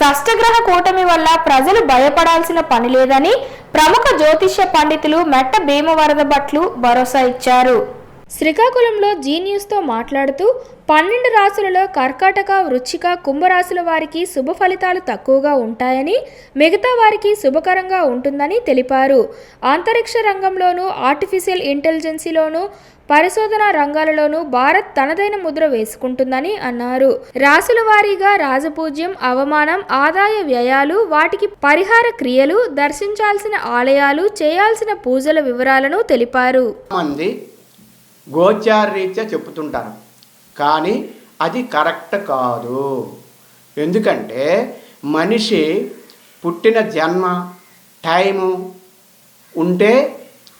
షష్టగ్రహ కూటమి వల్ల ప్రజలు భయపడాల్సిన పని లేదని ప్రముఖ జ్యోతిష్య పండితులు మెట్ట భీమవరద భట్లు భరోసా ఇచ్చారు. శ్రీకాకుళంలో జీ న్యూస్తో మాట్లాడుతూ పన్నెండు రాసులలో కర్కాటక వృచ్చిక కుంభరాశుల వారికి శుభ ఫలితాలు తక్కువగా ఉంటాయని మిగతా వారికి శుభకరంగా ఉంటుందని తెలిపారు. అంతరిక్ష రంగంలోనూ ఆర్టిఫిషియల్ ఇంటెలిజెన్సీలోనూ పరిశోధన రంగాలలోనూ భారత్ తనదైన ముద్ర వేసుకుంటుందని అన్నారు. రాసుల వారీగా రాజపూజ్యం అవమానం ఆదాయ వ్యయాలు వాటికి పరిహార క్రియలు దర్శించాల్సిన ఆలయాలు చేయాల్సిన పూజల వివరాలను తెలిపారు. మంది గోచార రీత్యా చెప్పుతుంటారు. కానీ అది కరెక్ట్ కాదు. ఎందుకంటే మనిషి పుట్టిన జన్మ టైము ఉంటే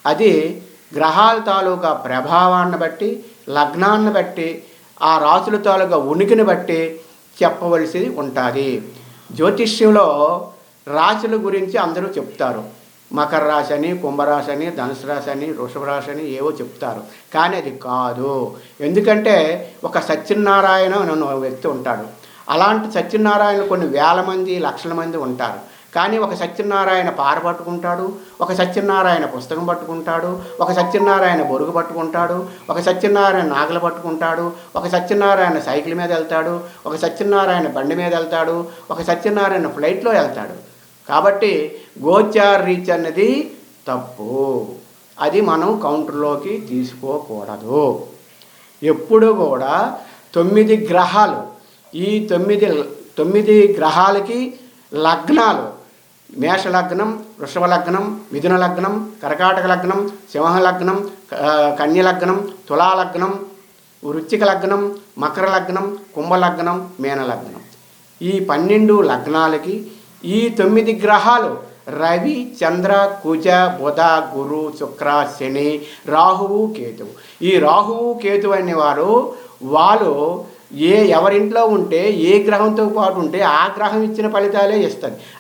అది గ్రహాల తాలూకా ప్రభావాన్ని బట్టి లగ్నాన్ని బట్టి ఆ రాసుల తాలూకా ఉనికిని బట్టి చెప్పవలసి ఉంటుంది. జ్యోతిష్యంలో రాశుల గురించి అందరూ చెప్తారు. మకర రాశి అని కుంభరాశి అని ధనుసు రాశి అని వృషభ రాశి అని ఏవో చెప్తారు. కానీ అది కాదు. ఎందుకంటే ఒక సత్యనారాయణ నన్ను వ్యక్తి ఉంటాడు. అలాంటి సత్యనారాయణ కొన్ని వేల మంది లక్షల మంది ఉంటారు. కానీ ఒక సత్యనారాయణ పార పట్టుకుంటాడు ఒక సత్యనారాయణ పుస్తకం పట్టుకుంటాడు ఒక సత్యనారాయణ బొరుగు పట్టుకుంటాడు ఒక సత్యనారాయణ నాగలు పట్టుకుంటాడు ఒక సత్యనారాయణ సైకిల్ మీద వెళ్తాడు ఒక సత్యనారాయణ బండి మీద వెళ్తాడు ఒక సత్యనారాయణ ఫ్లైట్లో వెళ్తాడు. కాబట్టి గోచార్ రీచ్ అన్నది తప్పు. అది మనం కౌంటర్లోకి తీసుకోకూడదు. ఎప్పుడు కూడా తొమ్మిది గ్రహాలు ఈ తొమ్మిది తొమ్మిది గ్రహాలకి లగ్నాలు మేష లగ్నం వృషభ లగ్నం మిథున లగ్నం కర్కాటక లగ్నం సింహ లగ్నం కన్య లగ్నం తులా లగ్నం వృచ్చిక లగ్నం మకర లగ్నం కుంభ లగ్నం మేన లగ్నం. ఈ పన్నెండు లగ్నాలకి ఈ తొమ్మిది గ్రహాలు రవి చంద్ర కుజ బుధ గురు శుక్ర శని రాహువు కేతువు. ఈ రాహువు కేతువు అనేవారు వాళ్ళు ఏ ఎవరింట్లో ఉంటే ఏ గ్రహంతో పాటు ఉంటే ఆ గ్రహం ఇచ్చిన ఫలితాలే ఇస్తుంది